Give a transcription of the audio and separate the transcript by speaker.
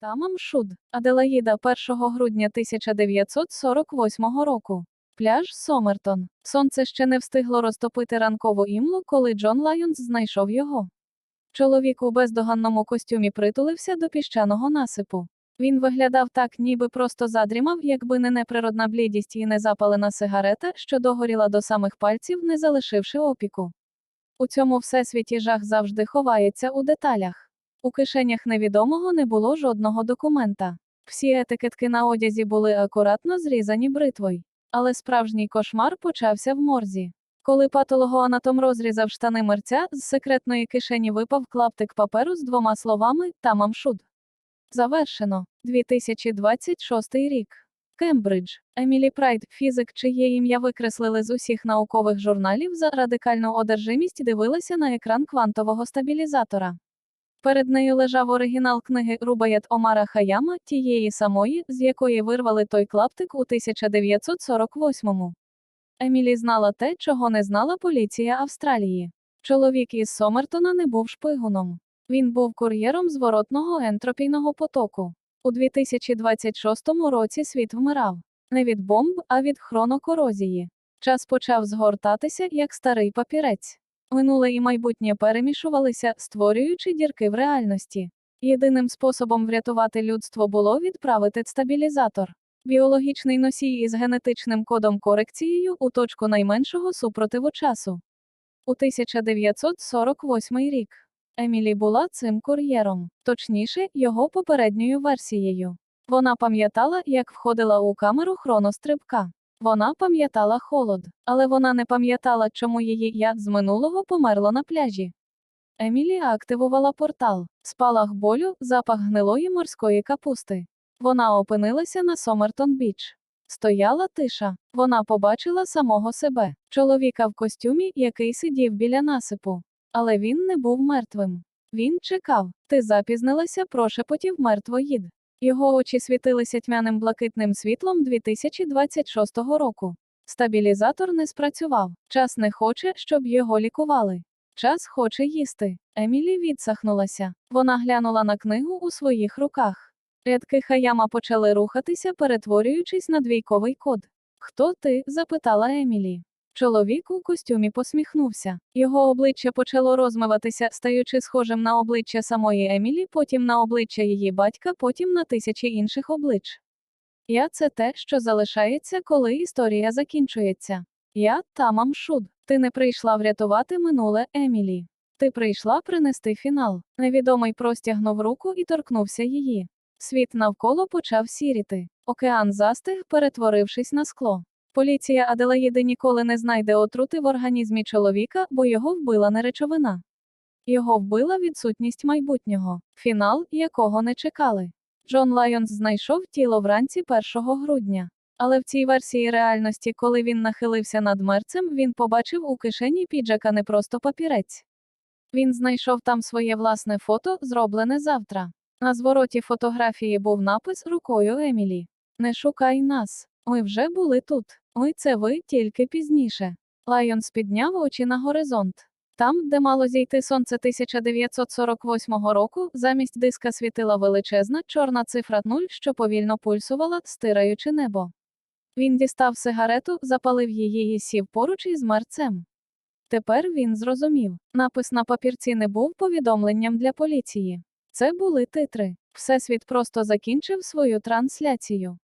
Speaker 1: Тамам Шуд, Аделаїда 1 грудня 1948 року. Пляж Сомертон. Сонце ще не встигло розтопити ранкову імлу, коли Джон Лайонс знайшов його. Чоловік у бездоганному костюмі притулився до піщаного насипу. Він виглядав так, ніби просто задрімав, якби не неприродна блідість і не запалена сигарета, що догоріла до самих пальців, не залишивши опіку. У цьому всесвіті жах завжди ховається у деталях. У кишенях невідомого не було жодного документа. Всі етикетки на одязі були акуратно зрізані бритвою. Але справжній кошмар почався в морзі. Коли патологоанатом розрізав штани мерця, з секретної кишені випав клаптик паперу з двома словами Тамамшуд. Завершено. 2026 рік. Кембридж. Емілі Прайд, фізик, чиє ім'я викреслили з усіх наукових журналів за радикальну одержимість, дивилася на екран квантового стабілізатора. Перед нею лежав оригінал книги Рубаят Омара Хаяма, тієї самої, з якої вирвали той клаптик у 1948-му. Емілі знала те, чого не знала поліція Австралії. Чоловік із Сомертона не був шпигуном. Він був кур'єром зворотного ентропійного потоку. У 2026 році світ вмирав не від бомб, а від хронокорозії. Час почав згортатися, як старий папірець. Минуле і майбутнє перемішувалися, створюючи дірки в реальності. Єдиним способом врятувати людство було відправити стабілізатор. Біологічний носій із генетичним кодом корекцією у точку найменшого супротиву часу. У 1948 рік Емілі була цим кур'єром, точніше, його попередньою версією. Вона пам'ятала, як входила у камеру хронострибка. Вона пам'ятала холод, але вона не пам'ятала, чому її я з минулого померло на пляжі. Емілі активувала портал, спалах болю, запах гнилої морської капусти. Вона опинилася на Сомертон Біч. Стояла тиша. Вона побачила самого себе, чоловіка в костюмі, який сидів біля насипу. Але він не був мертвим. Він чекав. Ти запізнилася, прошепотів мертвоїд. Його очі світилися тьмяним блакитним світлом 2026 року. Стабілізатор не спрацював. Час не хоче, щоб його лікували. Час хоче їсти. Емілі відсахнулася. Вона глянула на книгу у своїх руках. Рядки Хаяма почали рухатися, перетворюючись на двійковий код. Хто ти? запитала Емілі. Чоловік у костюмі посміхнувся. Його обличчя почало розмиватися, стаючи схожим на обличчя самої Емілі, потім на обличчя її батька, потім на тисячі інших облич. Я це те, що залишається, коли історія закінчується. Я Тамам Шуд. Ти не прийшла врятувати минуле Емілі. Ти прийшла принести фінал. Невідомий простягнув руку і торкнувся її. Світ навколо почав сіріти. Океан застиг, перетворившись на скло. Поліція Аделаїди ніколи не знайде отрути в організмі чоловіка, бо його вбила не речовина. Його вбила відсутність майбутнього, фінал, якого не чекали. Джон Лайонс знайшов тіло вранці 1 грудня. Але в цій версії реальності, коли він нахилився над мерцем, він побачив у кишені піджака не просто папірець. Він знайшов там своє власне фото, зроблене завтра. На звороті фотографії був напис рукою Емілі: Не шукай нас. Ми вже були тут. Ми це ви тільки пізніше. Лайонс підняв очі на горизонт. Там, де мало зійти сонце 1948 року, замість диска світила величезна чорна цифра 0, що повільно пульсувала, стираючи небо. Він дістав сигарету, запалив її і сів поруч із мерцем. Тепер він зрозумів. Напис на папірці не був повідомленням для поліції. Це були титри. Всесвіт просто закінчив свою трансляцію.